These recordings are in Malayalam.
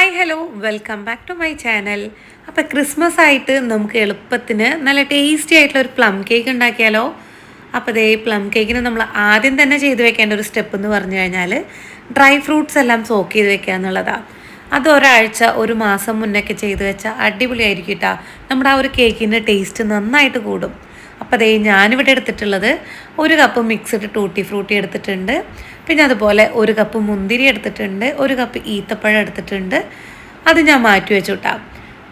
Hi hello. Welcome back to my channel. അപ്പോൾ ക്രിസ്മസ് ആയിട്ട് നമുക്ക് എളുപ്പത്തിന് നല്ല ടേസ്റ്റി ആയിട്ടുള്ള ഒരു പ്ലം കേക്ക് ഉണ്ടാക്കിയാലോ? അപ്പോൾ ദേ പ്ലം കേക്കിന് നമ്മൾ ആദ്യം തന്നെ ചെയ്തു വെക്കേണ്ട ഒരു സ്റ്റെപ്പ് എന്ന് പറഞ്ഞു കഴിഞ്ഞാൽ ഡ്രൈ ഫ്രൂട്ട്സ് എല്ലാം സോക്ക് ചെയ്ത് വെക്കുക എന്നുള്ളതാണ് അത് ഒരാഴ്ച ഒരു മാസം മുന്നൊക്കെ ചെയ്ത് വെച്ചാൽ അടിപൊളിയായിരിക്കും കേട്ടോ നമ്മുടെ ആ ഒരു കേക്കിന്റെ ടേസ്റ്റ് നന്നായിട്ട് കൂടും. അപ്പോൾ അതേ ഞാനിവിടെ എടുത്തിട്ടുള്ളത് ഒരു കപ്പ് മിക്സ്ഡ് ടൂട്ടി ഫ്രൂട്ടി എടുത്തിട്ടുണ്ട്. പിന്നെ അതുപോലെ ഒരു കപ്പ് മുന്തിരി എടുത്തിട്ടുണ്ട് ഒരു കപ്പ് ഈത്തപ്പഴം എടുത്തിട്ടുണ്ട്. അത് ഞാൻ മാറ്റി വെച്ചു കിട്ടാം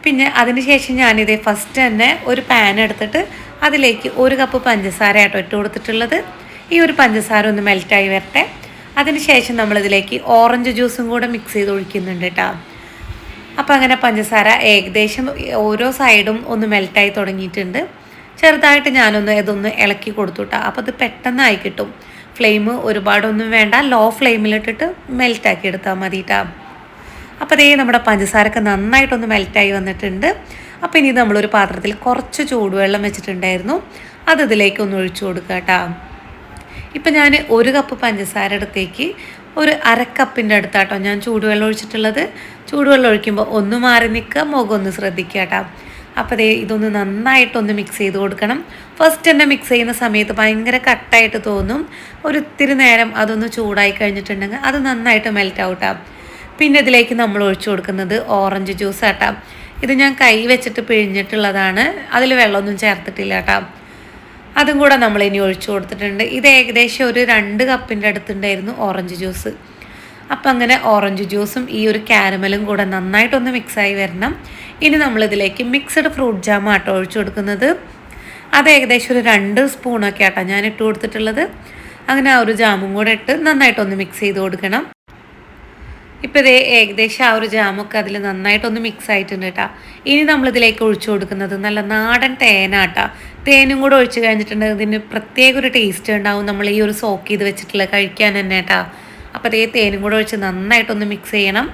പിന്നെ അതിനുശേഷം ഞാനിതേ ഫസ്റ്റ് തന്നെ ഒരു പാൻ എടുത്തിട്ട് അതിലേക്ക് ഒരു കപ്പ് പഞ്ചസാര ആട്ടോ ഇട്ട് കൊടുത്തിട്ടുള്ളത്. ഈ ഒരു പഞ്ചസാര ഒന്ന് മെൽറ്റായി വരട്ടെ. അതിനുശേഷം നമ്മളിതിലേക്ക് ഓറഞ്ച് ജ്യൂസും കൂടെ മിക്സ് ചെയ്ത് ഒഴിക്കുന്നുണ്ട് കേട്ടോ അപ്പോൾ അങ്ങനെ പഞ്ചസാര ഏകദേശം ഓരോ സൈഡും ഒന്ന് മെൽറ്റായി തുടങ്ങിയിട്ടുണ്ട്. ചെറുതായിട്ട് ഞാനൊന്ന് ഇതൊന്ന് ഇളക്കി കൊടുത്തു കേട്ടോ അപ്പോൾ അത് പെട്ടെന്നായി കിട്ടും. ഫ്ലെയിം ഒരുപാടൊന്നും വേണ്ട. ലോ ഫ്ലെയിമിലിട്ടിട്ട് മെൽറ്റാക്കി എടുത്താൽ മതി കേട്ടോ അപ്പോൾ അതേ നമ്മുടെ പഞ്ചസാരൊക്കെ നന്നായിട്ടൊന്ന് മെൽറ്റായി വന്നിട്ടുണ്ട്. അപ്പോൾ ഇനി നമ്മളൊരു പാത്രത്തിൽ കുറച്ച് ചൂടുവെള്ളം വെച്ചിട്ടുണ്ടായിരുന്നു. അത് ഇതിലേക്ക് ഒന്ന് ഒഴിച്ചു കൊടുക്കുക കേട്ടോ ഇപ്പം ഞാൻ ഒരു കപ്പ് പഞ്ചസാര അടുത്തേക്ക് ഒരു അരക്കപ്പിന്റെ അടുത്താട്ടോ ഞാൻ ചൂടുവെള്ളം ഒഴിച്ചിട്ടുള്ളത്. ചൂടുവെള്ളം ഒഴിക്കുമ്പോൾ ഒന്ന് മാറി നിൽക്കുക മുഖം ഒന്ന് ശ്രദ്ധിക്കുക കേട്ടോ അപ്പോൾ ദേ ഇതൊന്ന് നന്നായിട്ടൊന്ന് മിക്സ് ചെയ്ത് കൊടുക്കണം. ഫസ്റ്റ് തന്നെ മിക്സ് ചെയ്യുന്ന സമയത്ത് ഭയങ്കര കട്ടായിട്ട് തോന്നും. ഒരു ഇത്തിരി നേരം അതൊന്ന് ചൂടായി കഴിഞ്ഞിട്ടുണ്ടെങ്കിൽ അത് നന്നായിട്ട് മെൽറ്റ് ഔട്ടാം പിന്നെ ഇതിലേക്ക് നമ്മൾ ഒഴിച്ചു കൊടുക്കുന്നത് ഓറഞ്ച് ജ്യൂസ് ആട്ടാം ഇത് ഞാൻ കൈ വെച്ചിട്ട് പിഴിഞ്ഞിട്ടുള്ളതാണ്. അതിൽ വെള്ളമൊന്നും ചേർത്തിട്ടില്ല കേട്ടോ അതും കൂടെ നമ്മൾ ഇനി ഒഴിച്ചു കൊടുത്തിട്ടുണ്ട്. ഇത് ഏകദേശം ഒരു രണ്ട് കപ്പിന്റെ അടുത്തുണ്ടായിരുന്നു ഓറഞ്ച് ജ്യൂസ് അപ്പം അങ്ങനെ ഓറഞ്ച് ജ്യൂസും ഈ ഒരു കാരമലും കൂടെ നന്നായിട്ടൊന്ന് മിക്സായി വരണം. ഇനി നമ്മളിതിലേക്ക് മിക്സഡ് ഫ്രൂട്ട് ജാം ആട്ടോ ഒഴിച്ചു കൊടുക്കുന്നത്. അത് ഏകദേശം ഒരു രണ്ട് സ്പൂണൊക്കെ ആട്ടോ ഞാൻ ഇട്ട് കൊടുത്തിട്ടുള്ളത്. അങ്ങനെ ആ ഒരു ജാമും കൂടെ ഇട്ട് നന്നായിട്ടൊന്ന് മിക്സ് ചെയ്ത് കൊടുക്കണം. ഇപ്പോൾ ഇതേ ഏകദേശം ആ ഒരു ജാമൊക്കെ അതിൽ നന്നായിട്ടൊന്ന് മിക്സ് ആയിട്ടുണ്ട് കേട്ടോ. ഇനി നമ്മളിതിലേക്ക് ഒഴിച്ചു കൊടുക്കുന്നത് നല്ല നാടൻ തേനാട്ടാ. തേനും കൂടെ ഒഴിച്ച് കഴിഞ്ഞിട്ടുണ്ടെങ്കിൽ ഇതിന് പ്രത്യേക ഒരു ടേസ്റ്റ് ഉണ്ടാവും. നമ്മൾ ഈ ഒരു സോക്ക് ചെയ്ത് വെച്ചിട്ടുള്ള കഴിക്കാൻ തന്നെ കേട്ടാ. അപ്പോൾ അതേ തേനും കൂടെ ഒഴിച്ച് നന്നായിട്ടൊന്ന് മിക്സ് ചെയ്യണം.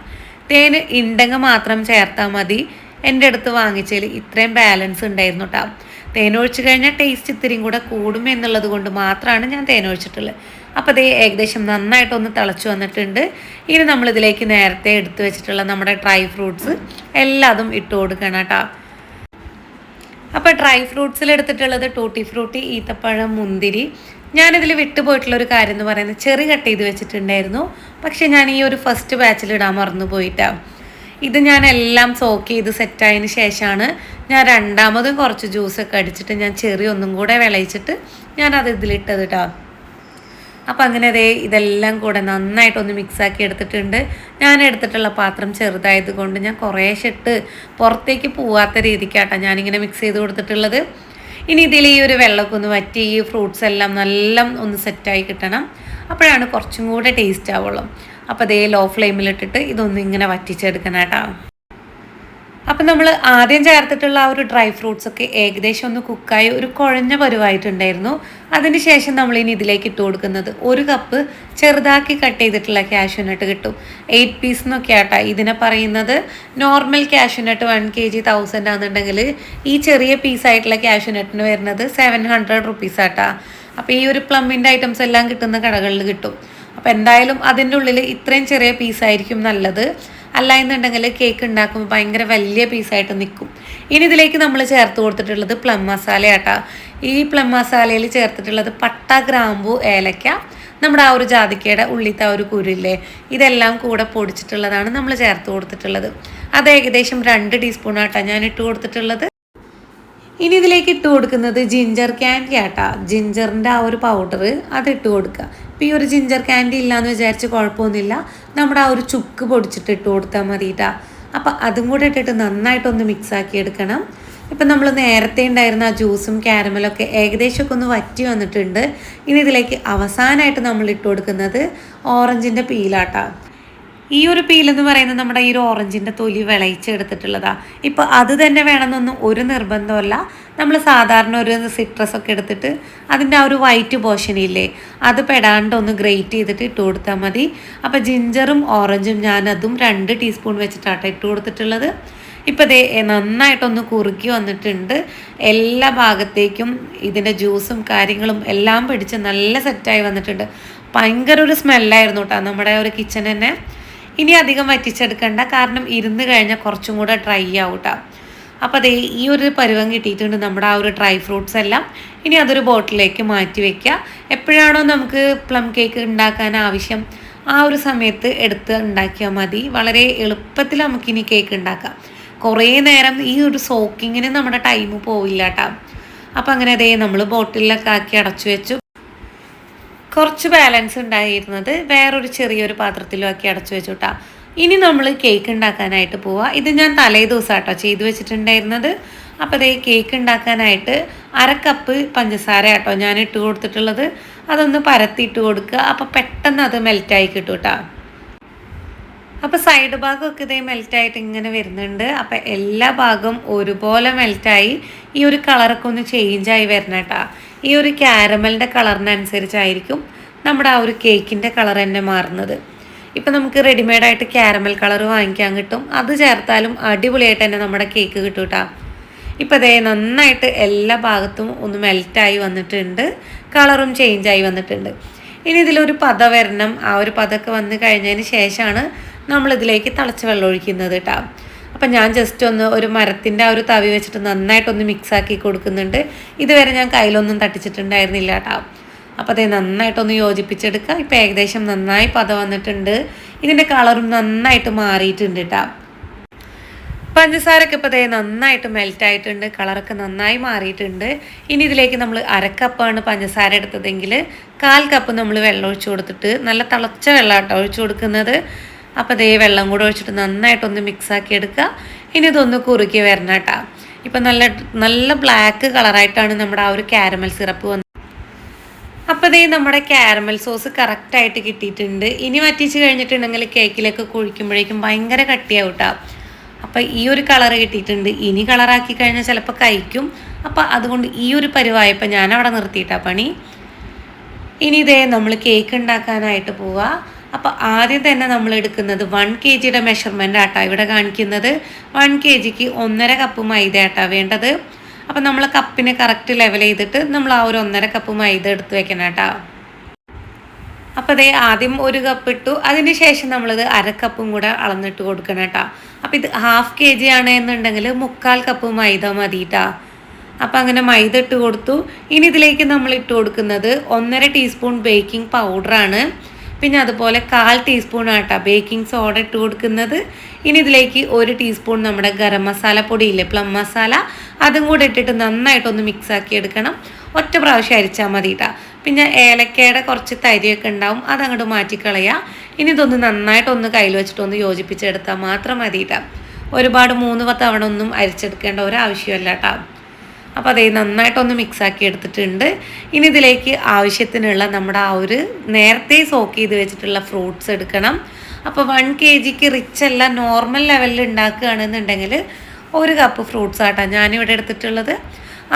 തേൻ ഉണ്ടെങ്കിൽ മാത്രം ചേർത്താൽ മതി. എന്റെ അടുത്ത് വാങ്ങിച്ചതിൽ ഇത്രയും ബാലൻസ് ഉണ്ടായിരുന്നു കേട്ടോ തേനൊഴിച്ച് കഴിഞ്ഞാൽ ടേസ്റ്റ് ഇത്തിരിയും കൂടെ കൂടും എന്നുള്ളത് കൊണ്ട് മാത്രമാണ് ഞാൻ തേനൊഴിച്ചിട്ടുള്ളത് അപ്പോൾ അതേ ഏകദേശം നന്നായിട്ടൊന്ന് തിളച്ച് വന്നിട്ടുണ്ട്. ഇനി നമ്മളിതിലേക്ക് നേരത്തെ എടുത്തു വെച്ചിട്ടുള്ള നമ്മുടെ ഡ്രൈ ഫ്രൂട്ട്സ് എല്ലാതും ഇട്ട് കൊടുക്കണം കേട്ടോ അപ്പോൾ ഡ്രൈ ഫ്രൂട്ട്സിൽ എടുത്തിട്ടുള്ളത് ടൂട്ടി ഫ്രൂട്ടി ഈത്തപ്പഴം മുന്തിരി ഞാനിതിൽ വിട്ടുപോയിട്ടുള്ള ഒരു കാര്യം എന്ന് പറയുന്നത് ചെറി കട്ട് ചെയ്ത് വെച്ചിട്ടുണ്ടായിരുന്നു. പക്ഷെ ഞാൻ ഈ ഒരു ഫസ്റ്റ് ബാച്ചിൽ ഇടാൻ മറന്നു പോയിട്ടാണ് ഇത് ഞാൻ എല്ലാം സോക്ക് ചെയ്ത് സെറ്റായതിന് ശേഷമാണ് ഞാൻ രണ്ടാമതും കുറച്ച് ജ്യൂസ് ഒക്കെ അടിച്ചിട്ട് ഞാൻ ചെറിയ ഒന്നും കൂടെ വിളയിച്ചിട്ട് അത് ഇതിലിട്ടത് കേട്ടോ അപ്പം അങ്ങനെ അതേ ഇതെല്ലാം കൂടെ നന്നായിട്ടൊന്ന് മിക്സാക്കി എടുത്തിട്ടുണ്ട്. ഞാൻ എടുത്തിട്ടുള്ള പാത്രം ചെറുതായത് കൊണ്ട് ഞാൻ കുറേശ്ശെ ഇട്ട് പുറത്തേക്ക് പോവാത്ത രീതിക്കാട്ടോ ഞാനിങ്ങനെ മിക്സ് ചെയ്ത് കൊടുത്തിട്ടുള്ളത്. ഇനി ഇതിൽ ഈ ഒരു വെള്ളമൊക്കെ ഒന്ന് വറ്റി ഈ ഫ്രൂട്ട്സ് എല്ലാം നല്ല ഒന്ന് സെറ്റായി കിട്ടണം. അപ്പോഴാണ് കുറച്ചും കൂടെ ടേസ്റ്റ് ആവുള്ളൂ. അപ്പോൾ അതേ ലോ ഫ്ലെയിമിലിട്ടിട്ട് ഇതൊന്നും ഇങ്ങനെ വറ്റിച്ചെടുക്കണം കേട്ടോ. അപ്പം നമ്മൾ ആദ്യം ചേർത്തിട്ടുള്ള ആ ഒരു ഡ്രൈ ഫ്രൂട്ട്സ് ഒക്കെ ഏകദേശം ഒന്ന് കുക്കായി ഒരു കുഴഞ്ഞ പരുവായിട്ടുണ്ടായിരുന്നു. അതിന് ശേഷം നമ്മൾ ഇനി ഇതിലേക്ക് ഇട്ട് കൊടുക്കുന്നത് ഒരു കപ്പ് ചെറുതാക്കി കട്ട് ചെയ്തിട്ടുള്ള ക്യാഷ്യൂനട്ട് കിട്ടും. എയ്റ്റ് പീസ് എന്നൊക്കെ ആട്ടാ ഇതിനെ പറയുന്നത്. Normal cashew nut one K G thousand ആണെന്നുണ്ടെങ്കിൽ ഈ ചെറിയ പീസായിട്ടുള്ള ക്യാഷ്യൂനട്ടിന് വരുന്നത് സെവൻ ഹൺഡ്രഡ് റുപ്പീസ് ആട്ടാ അപ്പോൾ ഈ ഒരു പ്ലമ്മിന്റെ ഐറ്റംസ് എല്ലാം കിട്ടുന്ന കടകളിൽ കിട്ടും. അപ്പോൾ എന്തായാലും അതിന്റെ ഉള്ളിൽ ഇത്രയും ചെറിയ പീസായിരിക്കും നല്ലത്. അല്ല എന്നുണ്ടെങ്കിൽ കേക്ക് ഉണ്ടാക്കുമ്പോൾ ഭയങ്കര വലിയ പീസായിട്ട് നിൽക്കും ഇനി ഇതിലേക്ക് നമ്മൾ ചേർത്ത് കൊടുത്തിട്ടുള്ളത് പ്ലം മസാല ആട്ടാ. ഈ പ്ലം മസാലയിൽ ചേർത്തിട്ടുള്ളത് പട്ട ഗ്രാമ്പു ഏലക്ക നമ്മുടെ ആ ഒരു ജാതിക്കയുടെ ഉള്ളിത്തെ ആ ഒരു കുരില്ലേ ഇതെല്ലാം കൂടെ പൊടിച്ചിട്ടുള്ളതാണ് നമ്മൾ ചേർത്ത് കൊടുത്തിട്ടുള്ളത്. അത് ഏകദേശം രണ്ട് ടീസ്പൂൺ ആട്ടാ ഞാൻ ഇട്ട് കൊടുത്തിട്ടുള്ളത്. ഇനി ഇതിലേക്ക് ഇട്ട് കൊടുക്കുന്നത് ജിഞ്ചർ ക്യാൻഡി ആട്ടാ. ജിഞ്ചറിന്റെ ആ ഒരു പൗഡർ അത് ഇട്ട് കൊടുക്കുക. ഇപ്പോൾ ഈ ഒരു ജിഞ്ചർ ക്യാൻഡി ഇല്ലയെന്ന് വിചാരിച്ച് കുഴപ്പമൊന്നുമില്ല. നമ്മുടെ ആ ഒരു ചുക്ക് പൊടിച്ചിട്ട് ഇട്ട് കൊടുത്താൽ മതി കേട്ടാ അപ്പം അതും കൂടെ ഇട്ടിട്ട് നന്നായിട്ടൊന്ന് മിക്സ് ആക്കി എടുക്കണം. ഇപ്പം നമ്മൾ നേരത്തെ ഉണ്ടായിരുന്ന ആ ജ്യൂസും ക്യാരമലൊക്കെ ഏകദേശമൊക്കെ ഒന്ന് വറ്റി വന്നിട്ടുണ്ട്. ഇനി ഇതിലേക്ക് അവസാനമായിട്ട് നമ്മൾ ഇട്ട് കൊടുക്കുന്നത് ഓറഞ്ചിന്റെ പീലാട്ടാ ഈ ഒരു പീൽ എന്ന് പറയുന്നത് നമ്മുടെ ഈ ഒരു ഓറഞ്ചിന്റെ തൊലി വിളയിച്ചെടുത്തിട്ടുള്ളതാണ് ഇപ്പോൾ അത് തന്നെ വേണമെന്നൊന്നും ഒരു നിർബന്ധമല്ല നമ്മൾ സാധാരണ ഒരു സിട്രസ് ഒക്കെ എടുത്തിട്ട് അതിന്റെ ആ ഒരു വൈറ്റ് പോർഷനില്ലേ അത് പെടാണ്ട് ഒന്ന് ഗ്രേറ്റ് ചെയ്തിട്ട് ഇട്ട് കൊടുത്താൽ മതി. അപ്പോൾ ജിഞ്ചറും ഓറഞ്ചും ഞാൻ അതും രണ്ട് ടീസ്പൂൺ വെച്ചിട്ടാട്ടോ ഇട്ട് കൊടുത്തിട്ടുള്ളത്. ഇപ്പോൾ ദേ നന്നായിട്ടൊന്ന് കുറുക്കി വന്നിട്ടുണ്ട്. എല്ലാ ഭാഗത്തേക്കും ഇതിന്റെ ജ്യൂസും കാര്യങ്ങളും എല്ലാം പിടിച്ച് നല്ല സെറ്റായി വന്നിട്ടുണ്ട്. ഭയങ്കര ഒരു സ്മെല്ലായിരുന്നു കേട്ടോ നമ്മുടെ ഒരു കിച്ചൺ തന്നെ. ഇനി അധികം വറ്റിച്ചെടുക്കണ്ട. കാരണം ഇരുന്ന് കഴിഞ്ഞാൽ കുറച്ചും കൂടെ ഡ്രൈ ആവൂട്ടാ. അപ്പോൾ അതേ ഈ ഒരു പരുവം കിട്ടിയിട്ടുണ്ട് നമ്മുടെ ആ ഒരു ഡ്രൈ ഫ്രൂട്ട്സ് എല്ലാം. ഇനി അതൊരു ബോട്ടിലേക്ക് മാറ്റി വയ്ക്കുക എപ്പോഴാണോ നമുക്ക് പ്ലം കേക്ക് ഉണ്ടാക്കാൻ ആവശ്യം ആ ഒരു സമയത്ത് എടുത്ത് ഉണ്ടാക്കിയാൽ മതി. വളരെ എളുപ്പത്തിൽ നമുക്കിനി കേക്ക് ഉണ്ടാക്കാം. കുറേ നേരം ഈ ഒരു സോക്കിങ്ങിന് നമ്മുടെ ടൈം പോവില്ല കേട്ടോ അപ്പം അങ്ങനെ അതേ നമ്മൾ ബോട്ടിലൊക്കെ ആക്കി അടച്ചു വെച്ചു. കുറച്ച് ബാലൻസ് ഉണ്ടായിരുന്നത് വേറൊരു ചെറിയൊരു പാത്രത്തിലും ആക്കി അടച്ചു വെച്ചു കേട്ടോ ഇനി നമ്മൾ കേക്ക് ഉണ്ടാക്കാനായിട്ട് പോവാം. ഇത് ഞാൻ തലേ ദിവസം കേട്ടോ ചെയ്തു വെച്ചിട്ടുണ്ടായിരുന്നത്. അപ്പോൾ അതേ കേക്ക് ഉണ്ടാക്കാനായിട്ട് അര കപ്പ് പഞ്ചസാര കേട്ടോ ഞാൻ ഇട്ട് കൊടുത്തിട്ടുള്ളത്. അതൊന്ന് പരത്തിയിട്ട് കൊടുക്കുക. അപ്പോൾ പെട്ടെന്ന് അത് മെൽറ്റായി കിട്ടും കേട്ടോ അപ്പോൾ സൈഡ് ഭാഗമൊക്കെ ഇതേ മെൽറ്റായിട്ട് ഇങ്ങനെ വരുന്നുണ്ട്. അപ്പോൾ എല്ലാ ഭാഗവും ഒരുപോലെ മെൽറ്റായി ഈ ഒരു കളറൊക്കെ ഒന്ന് ചേഞ്ചായി വരണം കേട്ടോ ഈ ഒരു ക്യാരമലിന്റെ കളറിനനുസരിച്ചായിരിക്കും നമ്മുടെ ആ ഒരു കേക്കിന്റെ കളർ തന്നെ മാറുന്നത്. ഇപ്പം നമുക്ക് റെഡിമെയ്ഡായിട്ട് ക്യാരമൽ കളർ വാങ്ങിക്കാൻ കിട്ടും. അത് ചേർത്താലും അടിപൊളിയായിട്ട് തന്നെ നമ്മുടെ കേക്ക് കിട്ടും കേട്ടോ ഇപ്പം അതേ നന്നായിട്ട് എല്ലാ ഭാഗത്തും ഒന്ന് മെൽറ്റായി വന്നിട്ടുണ്ട്. കളറും ചേഞ്ചായി വന്നിട്ടുണ്ട്. ഇനി ഇതിലൊരു പത വരണം. ആ ഒരു പതൊക്കെ വന്ന് കഴിഞ്ഞതിന് ശേഷമാണ് നമ്മളിതിലേക്ക് തിളച്ച് വെള്ളം ഒഴിക്കുന്നത് കേട്ടോ അപ്പം ഞാൻ ജസ്റ്റ് ഒന്ന് ഒരു മരത്തിന്റെ ആ ഒരു തവി വെച്ചിട്ട് നന്നായിട്ടൊന്ന് മിക്സാക്കി കൊടുക്കുന്നുണ്ട്. ഇതുവരെ ഞാൻ കയ്യിലൊന്നും തട്ടിച്ചിട്ടുണ്ടായിരുന്നില്ല കേട്ടോ അപ്പോൾ അതേ നന്നായിട്ടൊന്ന് യോജിപ്പിച്ചെടുക്കുക ഇപ്പം ഏകദേശം നന്നായി പത വന്നിട്ടുണ്ട്. ഇതിന്റെ കളറും നന്നായിട്ട് മാറിയിട്ടുണ്ട് കേട്ടോ പഞ്ചസാരൊക്കെ ഇപ്പോൾ അതേ നന്നായിട്ട് മെൽറ്റ് ആയിട്ടുണ്ട്. കളറൊക്കെ നന്നായി മാറിയിട്ടുണ്ട്. ഇനി ഇതിലേക്ക് നമ്മൾ അരക്കപ്പാണ് പഞ്ചസാര എടുത്തതെങ്കിൽ കാൽ കപ്പ് നമ്മൾ വെള്ളം ഒഴിച്ചു കൊടുത്തിട്ട് നല്ല തിളച്ച വെള്ളം കേട്ടോ ഒഴിച്ചു കൊടുക്കുന്നത്. അപ്പോൾ ദേ വെള്ളം കൂടെ ഒഴിച്ചിട്ട് നന്നായിട്ടൊന്ന് മിക്സാക്കി എടുക്കുക. ഇനി ഇതൊന്ന് കുറുക്കി വരണം കേട്ടോ. ഇപ്പം നല്ല നല്ല ബ്ലാക്ക് കളറായിട്ടാണ് നമ്മുടെ ആ ഒരു ക്യാരമൽ സിറപ്പ് വന്നത്. അപ്പോൾ ദേ നമ്മുടെ ക്യാരമൽ സോസ് കറക്റ്റായിട്ട് കിട്ടിയിട്ടുണ്ട്. ഇനി വറ്റിച്ച് കഴിഞ്ഞിട്ടുണ്ടെങ്കിൽ കേക്കിലേക്ക് കുഴിക്കുമ്പോഴേക്കും ഭയങ്കര കട്ടിയാവും കേട്ടോ. അപ്പോൾ ഈ ഒരു കളർ കിട്ടിയിട്ടുണ്ട്. ഇനി കളറാക്കി കഴിഞ്ഞാൽ ചിലപ്പോൾ കഴിക്കും. അപ്പോൾ അതുകൊണ്ട് ഈ ഒരു പരിവായപ്പോൾ ഞാൻ അവിടെ നിർത്തിയിട്ടാ പണി. ഇനി ഇതേ നമ്മൾ കേക്ക് ഉണ്ടാക്കാനായിട്ട് പോവുക അപ്പോൾ ആദ്യം തന്നെ നമ്മൾ എടുക്കുന്നത് വൺ കെ ജിയുടെ മെഷർമെന്റ് ആട്ടാ ഇവിടെ കാണിക്കുന്നത്. വൺ കെ ജിക്ക് ഒന്നര കപ്പ് മൈദ ആട്ടാ വേണ്ടത്. അപ്പോൾ നമ്മൾ കപ്പിനെ കറക്റ്റ് ലെവൽ ചെയ്തിട്ട് നമ്മൾ ആ ഒരു ഒന്നര കപ്പ് മൈദ എടുത്ത് വെക്കണം കേട്ടോ അപ്പോൾ അതേ ആദ്യം ഒരു കപ്പ് ഇട്ടു. അതിനുശേഷം നമ്മളിത് അര കപ്പും കൂടെ അളന്നിട്ട് കൊടുക്കണം കേട്ടോ അപ്പോൾ ഇത് ഹാഫ് കെ ജി ആണ് എന്നുണ്ടെങ്കിൽ മുക്കാൽ കപ്പ് മൈദ മതി കേട്ടോ അപ്പോൾ അങ്ങനെ മൈദ ഇട്ട് കൊടുത്തു. ഇനി ഇതിലേക്ക് നമ്മൾ ഇട്ട് കൊടുക്കുന്നത് ഒന്നര ടീസ്പൂൺ ബേക്കിംഗ് പൗഡറാണ് പിന്നെ അതുപോലെ കാൽ ടീസ്പൂൺ ആട്ടാ ബേക്കിംഗ് സോഡ ഇട്ട് കൊടുക്കുന്നത്. ഇനി ഇതിലേക്ക് ഒരു ടീസ്പൂൺ നമ്മുടെ ഗരം മസാല പൊടിയില്ലേ പ്ലം മസാല അതും കൂടെ ഇട്ടിട്ട് നന്നായിട്ടൊന്ന് മിക്സ് ആക്കി എടുക്കണം. ഒറ്റ പ്രാവശ്യം അരിച്ചാൽ മതി കേട്ടോ പിന്നെ ഏലക്കയുടെ കുറച്ച് തരിയൊക്കെ ഉണ്ടാവും അതങ്ങോട്ട് മാറ്റിക്കളയുക ഇനി ഇതൊന്ന് നന്നായിട്ടൊന്ന് കയ്യിൽ വെച്ചിട്ടൊന്ന് യോജിപ്പിച്ചെടുത്താൽ മാത്രം മതി കേട്ടോ ഒരുപാട് മൂന്ന് പത്തവണ തവണ ഒന്നും അരിച്ചെടുക്കേണ്ട ഒരാവശ്യമല്ല കേട്ടോ അപ്പോൾ അതേ നന്നായിട്ടൊന്ന് മിക്സാക്കി എടുത്തിട്ടുണ്ട്. ഇനി ഇതിലേക്ക് ആവശ്യത്തിനുള്ള നമ്മുടെ ആ ഒരു നേരത്തെ സോക്ക് ചെയ്ത് വെച്ചിട്ടുള്ള ഫ്രൂട്ട്സ് എടുക്കണം. അപ്പോൾ വൺ കെ ജിക്ക് റിച്ച് അല്ല നോർമൽ ലെവലിൽ ഉണ്ടാക്കുകയാണെന്നുണ്ടെങ്കിൽ ഒരു കപ്പ് ഫ്രൂട്ട്സ് ആട്ടാ ഞാനിവിടെ എടുത്തിട്ടുള്ളത്.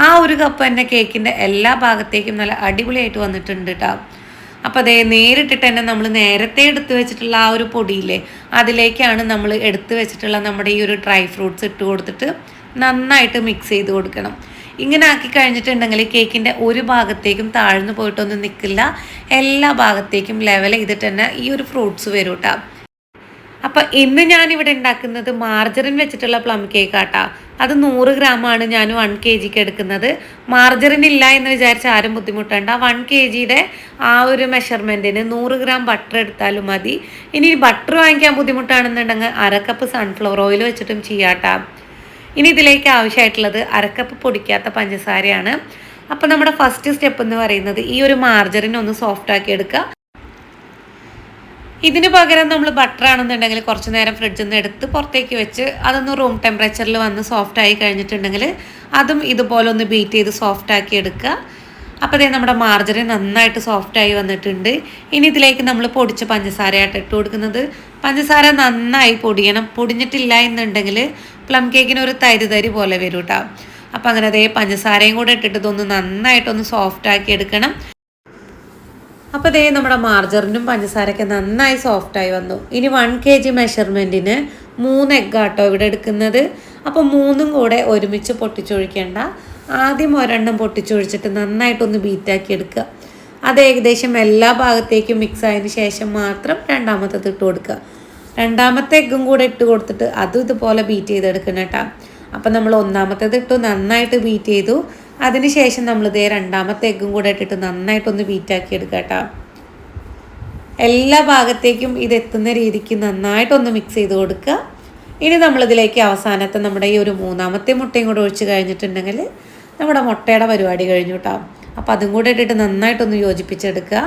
ആ ഒരു കപ്പ് തന്നെ കേക്കിന്റെ എല്ലാ ഭാഗത്തേക്കും നല്ല അടിപൊളിയായിട്ട് വന്നിട്ടുണ്ട് കേട്ടോ അപ്പോൾ അതേ നേരിട്ടിട്ട് തന്നെ നമ്മൾ നേരത്തെ എടുത്തു വെച്ചിട്ടുള്ള ആ ഒരു പൊടിയില്ലേ അതിലേക്കാണ് നമ്മൾ എടുത്തു വെച്ചിട്ടുള്ള നമ്മുടെ ഈ ഒരു ഡ്രൈ ഫ്രൂട്ട്സ് ഇട്ട് കൊടുത്തിട്ട് നന്നായിട്ട് മിക്സ് ചെയ്ത് കൊടുക്കണം. ഇങ്ങനെ ആക്കി കഴിഞ്ഞിട്ടുണ്ടെങ്കിൽ കേക്കിന്റെ ഒരു ഭാഗത്തേക്കും താഴ്ന്നു പോയിട്ടൊന്നും നിൽക്കില്ല എല്ലാ ഭാഗത്തേക്കും ലെവൽ ചെയ്തിട്ട് തന്നെ ഈ ഒരു ഫ്രൂട്ട്സ് വരും കേട്ടോ അപ്പം ഇന്ന് ഞാനിവിടെ ഉണ്ടാക്കുന്നത് മാർജറിൻ വെച്ചിട്ടുള്ള പ്ലം കേക്ക് ആട്ടാ അത് നൂറ് ഗ്രാമാണ് ഞാൻ വൺ കെ ജിക്ക് എടുക്കുന്നത്. മാർജറിൻ ഇല്ല എന്ന് വിചാരിച്ച് ആരും ബുദ്ധിമുട്ടണ്ട. വൺ കെ ജിയുടെ ആ ഒരു മെഷർമെന്റിന് നൂറ് ഗ്രാം ബട്ടർ എടുത്താലും മതി. ഇനി ബട്ടർ വാങ്ങിക്കാൻ ബുദ്ധിമുട്ടാണെന്നുണ്ടെങ്കിൽ അരക്കപ്പ് സൺഫ്ലവർ ഓയിൽ വെച്ചിട്ടും ചെയ്യാട്ടാ ഇനി ഇതിലേക്ക് ആവശ്യമായിട്ടുള്ളത് അരക്കപ്പ് പൊടിക്കാത്ത പഞ്ചസാരയാണ്. അപ്പോൾ നമ്മുടെ ഫസ്റ്റ് സ്റ്റെപ്പ് എന്ന് പറയുന്നത് ഈ ഒരു മാർജറിനെ ഒന്ന് സോഫ്റ്റ് ആക്കി എടുക്കുക. ഇതിന് പകരം നമ്മൾ ബട്ടർ ആണെന്നുണ്ടെങ്കിൽ കുറച്ച് നേരം ഫ്രിഡ്ജിൽ നിന്ന് എടുത്ത് പുറത്തേക്ക് വെച്ച് അതൊന്ന് റൂം ടെമ്പറേച്ചറിൽ വന്ന് സോഫ്റ്റ് ആയി കഴിഞ്ഞിട്ടുണ്ടെങ്കിൽ അതും ഇതുപോലെ ഒന്ന് ബീറ്റ് ചെയ്ത് സോഫ്റ്റ് ആക്കി എടുക്കുക. അപ്പോൾ അതേ നമ്മുടെ മാർജറി നന്നായിട്ട് സോഫ്റ്റ് ആയി വന്നിട്ടുണ്ട്. ഇനി ഇതിലേക്ക് നമ്മൾ പൊടിച്ച പഞ്ചസാരയായിട്ട് ഇട്ട് കൊടുക്കുന്നത്. പഞ്ചസാര നന്നായി പൊടിയണം. പൊടിഞ്ഞിട്ടില്ല എന്നുണ്ടെങ്കിൽ പ്ലം കേക്കിന് ഒരു തരി തരി പോലെ വരും കേട്ടോ അപ്പോൾ അങ്ങനെ അതേ പഞ്ചസാരയും കൂടെ ഇട്ടിട്ട് ഇതൊന്ന് നന്നായിട്ടൊന്ന് സോഫ്റ്റ് ആക്കി എടുക്കണം. അപ്പോൾ ദേ നമ്മുടെ മാർജറിനും പഞ്ചസാരയൊക്കെ നന്നായി സോഫ്റ്റായി വന്നു. ഇനി വൺ കെ ജി മെഷർമെന്റിന് മൂന്ന് എഗ്ഗാട്ടോ ഇവിടെ എടുക്കുന്നത്. അപ്പോൾ മൂന്നും കൂടെ ഒരുമിച്ച് പൊട്ടിച്ചൊഴിക്കേണ്ട. ആദ്യം ഒരെണ്ണം പൊട്ടിച്ചൊഴിച്ചിട്ട് നന്നായിട്ടൊന്ന് ബീറ്റാക്കി എടുക്കുക. അത് ഏകദേശം എല്ലാ ഭാഗത്തേക്കും മിക്സ് ആയതിന് ശേഷം മാത്രം രണ്ടാമത്തത് ഇട്ട് കൊടുക്കുക. രണ്ടാമത്തെ എഗ്ഗും കൂടെ ഇട്ട് കൊടുത്തിട്ട് അതും ഇതുപോലെ ബീറ്റ് ചെയ്തെടുക്കണം കേട്ടോ. അപ്പം നമ്മൾ ഒന്നാമത്തേത് ഇട്ടു നന്നായിട്ട് ബീറ്റ് ചെയ്തു. അതിനുശേഷം ഇതേ രണ്ടാമത്തെ എഗ്ഗും കൂടെ ഇട്ടിട്ട് നന്നായിട്ടൊന്ന് ബീറ്റാക്കി എടുക്കുക കേട്ടോ. എല്ലാ ഭാഗത്തേക്കും ഇത് എത്തുന്ന രീതിക്ക് നന്നായിട്ടൊന്ന് മിക്സ് ചെയ്ത് കൊടുക്കുക. ഇനി നമ്മളിതിലേക്ക് അവസാനത്തെ നമ്മുടെ ഈ ഒരു മൂന്നാമത്തെ മുട്ടയും കൂടെ ഒഴിച്ച് കഴിഞ്ഞിട്ടുണ്ടെങ്കിൽ നമ്മുടെ മുട്ടയുടെ പരിപാടി കഴിഞ്ഞു കേട്ടോ. അപ്പോൾ അതും കൂടെ ഇട്ടിട്ട് നന്നായിട്ടൊന്ന് യോജിപ്പിച്ചെടുക്കുക.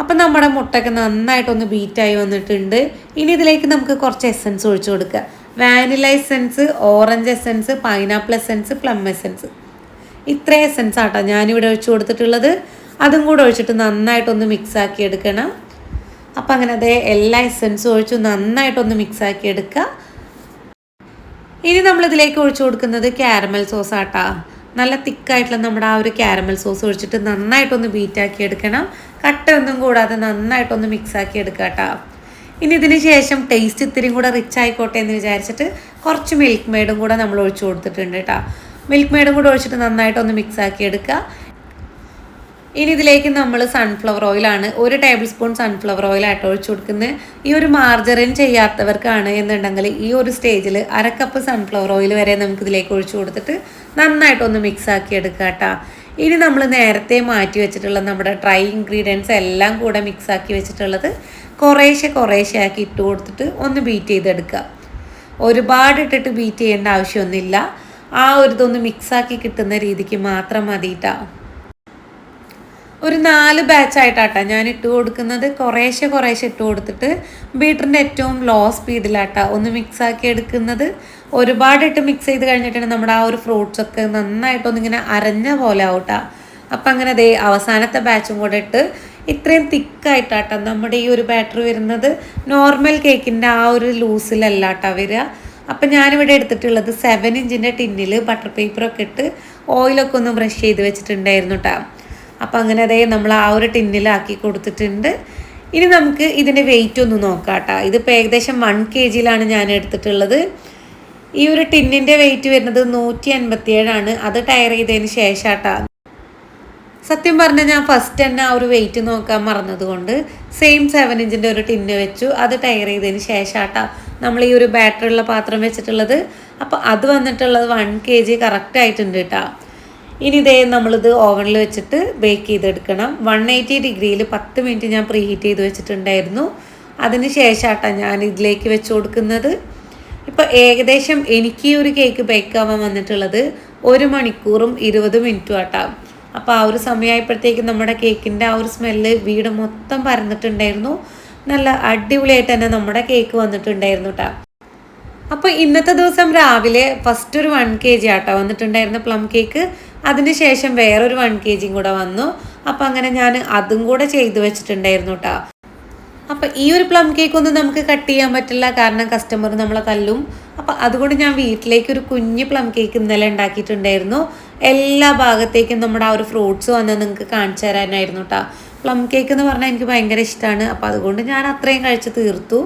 അപ്പം നമ്മുടെ മുട്ടയൊക്കെ നന്നായിട്ടൊന്ന് ബീറ്റായി വന്നിട്ടുണ്ട്. ഇനി ഇതിലേക്ക് നമുക്ക് കുറച്ച് എസൻസ് ഒഴിച്ചു കൊടുക്കുക. Vanilla essence orange essence pineapple essence plum essence ഇത്ര എസൻസ് ആട്ടോ ഞാനിവിടെ ഒഴിച്ചു കൊടുത്തിട്ടുള്ളത്. അതും കൂടെ ഒഴിച്ചിട്ട് നന്നായിട്ടൊന്ന് മിക്സ് ആക്കി എടുക്കണം. അപ്പം അങ്ങനെ അതേ എല്ലാ എസൻസും ഒഴിച്ചു നന്നായിട്ടൊന്ന് മിക്സ് ആക്കി എടുക്കുക. ഇനി നമ്മളിതിലേക്ക് ഒഴിച്ചു കൊടുക്കുന്നത് ക്യാരമൽ സോസ് ആട്ടാ. നല്ല തിക്കായിട്ടുള്ള നമ്മുടെ ആ ഒരു ക്യാരമൽ സോസ് ഒഴിച്ചിട്ട് നന്നായിട്ടൊന്ന് ബീറ്റാക്കി എടുക്കണം. കട്ടയൊന്നും കൂടാതെ നന്നായിട്ടൊന്ന് മിക്സ് ആക്കി എടുക്കുക കേട്ടോ ഇനി ഇതിന് ശേഷം ടേസ്റ്റ് ഇത്തിരിയും കൂടെ റിച്ച് ആയിക്കോട്ടെ എന്ന് വിചാരിച്ചിട്ട് കുറച്ച് മിൽക്ക് മെയ്ഡും കൂടെ നമ്മൾ ഒഴിച്ചു കൊടുത്തിട്ടുണ്ട് കേട്ടോ മിൽക്ക് മെയ്ഡും കൂടെ ഒഴിച്ചിട്ട് നന്നായിട്ടൊന്ന് മിക്സ് ആക്കി എടുക്കുക. ഇനി ഇതിലേക്ക് നമ്മൾ സൺഫ്ലവർ ഓയിലാണ് ഒരു ടേബിൾ സ്പൂൺ സൺഫ്ലവർ ഓയിലായിട്ട് ഒഴിച്ചു കൊടുക്കുന്നത്. ഈ ഒരു മാർജറിൻ ചെയ്യാത്തവർക്കാണ് എന്നുണ്ടെങ്കിൽ ഈ ഒരു സ്റ്റേജിൽ അര കപ്പ് സൺഫ്ലവർ ഓയിൽ വരെ നമുക്ക് ഇതിലേക്ക് ഒഴിച്ചു കൊടുത്തിട്ട് നന്നായിട്ടൊന്ന് മിക്സ് ആക്കി എടുക്കുക കേട്ടോ. ഇനി നമ്മൾ നേരത്തെ മാറ്റി വെച്ചിട്ടുള്ള നമ്മുടെ ഡ്രൈ ഇൻഗ്രീഡിയൻസ് എല്ലാം കൂടെ മിക്സ് ആക്കി വെച്ചിട്ടുള്ളത് കുറേശ്ശെ കുറേശ്ശെ ആക്കി ഇട്ട് കൊടുത്തിട്ട് ഒന്ന് ബീറ്റ് ചെയ്തെടുക്കുക. ഒരുപാട് ഇട്ടിട്ട് ബീറ്റ് ചെയ്യേണ്ട ആവശ്യമൊന്നുമില്ല. ആ ഒരു ഇതൊന്ന് മിക്സാക്കി കിട്ടുന്ന രീതിക്ക് മാത്രം മതിയിട്ടാ ഒരു നാല് ബാച്ചായിട്ടാട്ടാ ഞാൻ ഇട്ട് കൊടുക്കുന്നത്. കുറേശ്ശെ കുറേശ്ശെ ഇട്ട് കൊടുത്തിട്ട് ബീറ്ററിന്റെ ഏറ്റവും ലോ സ്പീഡിലാട്ടാ ഒന്ന് മിക്സ് ആക്കി എടുക്കുന്നത്. ഒരുപാട് ഇട്ട് മിക്സ് ചെയ്ത് കഴിഞ്ഞിട്ടുണ്ടെങ്കിൽ നമ്മുടെ ആ ഒരു ഫ്രൂട്ട്സ് ഒക്കെ നന്നായിട്ടൊന്നിങ്ങനെ അരഞ്ഞ പോലെ ആവട്ടാ. അപ്പം അങ്ങനെ ദേ അവസാനത്തെ ബാച്ചും കൂടെ ഇട്ട് ഇത്രയും തിക്കായിട്ടാട്ടാ നമ്മുടെ ഈ ഒരു ബാറ്ററി വരുന്നത്. നോർമൽ കേക്കിന്റെ ആ ഒരു ലൂസിലല്ല കേട്ടോ വരിക അപ്പം ഞാനിവിടെ എടുത്തിട്ടുള്ളത് സെവൻ ഇഞ്ചിന്റെ ടിന്നിൽ ബട്ടർ പേപ്പറൊക്കെ ഇട്ട് ഓയിലൊക്കെ ഒന്ന് ബ്രഷ് ചെയ്ത് വെച്ചിട്ടുണ്ടായിരുന്നു കേട്ടോ അപ്പം അങ്ങനെ അതേ നമ്മൾ ആ ഒരു ടിന്നിലാക്കി കൊടുത്തിട്ടുണ്ട്. ഇനി നമുക്ക് ഇതിന്റെ വെയിറ്റ് ഒന്ന് നോക്കാം കേട്ടോ ഇതിപ്പോൾ ഏകദേശം വൺ കെ ജിയിലാണ് ഞാൻ എടുത്തിട്ടുള്ളത്. ഈ ഒരു ടിന്നിന്റെ വെയിറ്റ് വരുന്നത് നൂറ്റി അൻപത്തിയേഴാണ് അത് ടയർ ചെയ്തതിന് ശേഷം കേട്ടോ സത്യം പറഞ്ഞാൽ ഞാൻ ഫസ്റ്റ് തന്നെ ആ ഒരു വെയിറ്റ് നോക്കാൻ മറന്നതുകൊണ്ട് സെയിം സെവൻ ഇഞ്ചിന്റെ ഒരു ടിന്ന് വെച്ചു. അത് ടയർ ചെയ്തതിന് ശേഷമാട്ടാ നമ്മൾ ഈ ഒരു ബാറ്ററിയുള്ള പാത്രം വെച്ചിട്ടുള്ളത്. അപ്പോൾ അത് വന്നിട്ടുള്ളത് വൺ കെ ജി കറക്റ്റ് ആയിട്ടുണ്ട് കേട്ടോ ഇനി ഇതേ നമ്മളിത് ഓവനിൽ വെച്ചിട്ട് ബേക്ക് ചെയ്തെടുക്കണം. വൺ എയ്റ്റി ഡിഗ്രിയിൽ പത്ത് മിനിറ്റ് ഞാൻ പ്രീഹീറ്റ് ചെയ്ത് വെച്ചിട്ടുണ്ടായിരുന്നു. അതിന് ശേഷമാട്ടാ ഞാൻ ഇതിലേക്ക് വെച്ച് കൊടുക്കുന്നത്. ഇപ്പോൾ ഏകദേശം എനിക്ക് ഒരു കേക്ക് ബേക്ക് ആവാൻ വന്നിട്ടുള്ളത് ഒരു മണിക്കൂറും ഇരുപത് മിനിറ്റും ആട്ടാവും അപ്പോൾ ആ ഒരു സമയമായപ്പോഴത്തേക്കും നമ്മുടെ കേക്കിന്റെ ആ ഒരു സ്മെല്ല് വീട് മൊത്തം പരന്നിട്ടുണ്ടായിരുന്നു. നല്ല അടിപൊളിയായിട്ട് തന്നെ നമ്മുടെ കേക്ക് വന്നിട്ടുണ്ടായിരുന്നു കേട്ടോ അപ്പോൾ ഇന്നത്തെ ദിവസം രാവിലെ ഫസ്റ്റ് ഒരു വൺ കെ ജി ആട്ടോ വന്നിട്ടുണ്ടായിരുന്ന പ്ലം കേക്ക് അതിനുശേഷം വേറൊരു വൺ കെ ജിയും കൂടെ വന്നു. അപ്പോൾ അങ്ങനെ ഞാൻ അതും കൂടെ ചെയ്തു വെച്ചിട്ടുണ്ടായിരുന്നു കേട്ടോ അപ്പം ഈ ഒരു പ്ലം കേക്ക് ഒന്നും നമുക്ക് കട്ട് ചെയ്യാൻ പറ്റില്ല. കാരണം കസ്റ്റമർ നമ്മളെ തല്ലും. അപ്പം അതുകൊണ്ട് ഞാൻ വീട്ടിലേക്ക് ഒരു കുഞ്ഞ് പ്ലം കേക്ക് ഇന്നലെ ഉണ്ടാക്കിയിട്ടുണ്ടായിരുന്നു. എല്ലാ ഭാഗത്തേക്കും നമ്മുടെ ആ ഒരു ഫ്രൂട്ട്സ് വന്ന് നിങ്ങൾക്ക് കാണിച്ചു തരാനായിരുന്നു കേട്ടോ പ്ലം കേക്ക് എന്ന് പറഞ്ഞാൽ എനിക്ക് ഭയങ്കര ഇഷ്ടമാണ് അപ്പം അതുകൊണ്ട് ഞാൻ അത്രയും കഴിച്ച് തീർത്തു.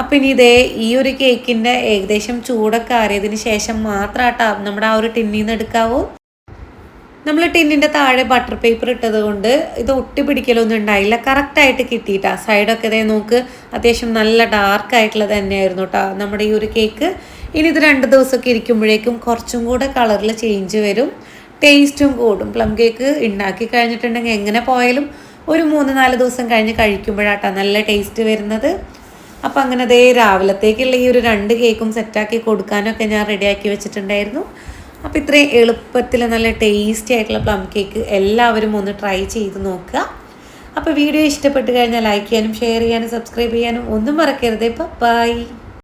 അപ്പം ഇനി ഇതേ ഈ ഒരു കേക്കിന്റെ ഏകദേശം ചൂടൊക്കെ ആറിയതിന് ശേഷം മാത്രമാട്ടാ നമ്മുടെ ആ ഒരു ടിന്നിൽ നിന്ന് എടുക്കാവൂ. നമ്മൾ ടിന്നിന്റെ താഴെ ബട്ടർ പേപ്പർ ഇട്ടത് കൊണ്ട് ഇത് ഒട്ടി പിടിക്കലൊന്നും ഉണ്ടായില്ല. കറക്റ്റായിട്ട് കിട്ടിയിട്ടാ. സൈഡൊക്കെ ഇതേ നോക്ക് അത്യാവശ്യം നല്ല ഡാർക്ക് ആയിട്ടുള്ളത് തന്നെയായിരുന്നു കേട്ടോ നമ്മുടെ ഈ ഒരു കേക്ക് ഇനി ഇത് രണ്ട് ദിവസമൊക്കെ ഇരിക്കുമ്പോഴേക്കും കുറച്ചും കൂടെ കളറിൽ ചേഞ്ച് വരും. ടേസ്റ്റും കൂടും. പ്ലം കേക്ക് ഉണ്ടാക്കി കഴിഞ്ഞിട്ടുണ്ടെങ്കിൽ എങ്ങനെ പോയാലും ഒരു മൂന്ന് നാല് ദിവസം കഴിഞ്ഞ് കഴിക്കുമ്പോഴാട്ടോ നല്ല ടേസ്റ്റ് വരുന്നത്. അപ്പോൾ അങ്ങനെ അതേ രാവിലത്തേക്കുള്ള ഈ ഒരു രണ്ട് കേക്കും സെറ്റാക്കി കൊടുക്കാനൊക്കെ ഞാൻ റെഡിയാക്കി വെച്ചിട്ടുണ്ടായിരുന്നു. അപ്പോൾ ഇത്രയും എളുപ്പത്തിൽ നല്ല ടേസ്റ്റി ആയിട്ടുള്ള പ്ലം കേക്ക് എല്ലാവരും ഒന്ന് ട്രൈ ചെയ്ത് നോക്കുക. അപ്പോൾ വീഡിയോ ഇഷ്ടപ്പെട്ട് കഴിഞ്ഞാൽ ലൈക്ക് ചെയ്യാനും ഷെയർ ചെയ്യാനും സബ്സ്ക്രൈബ് ചെയ്യാനും ഒന്നും മറക്കരുത്. ബൈ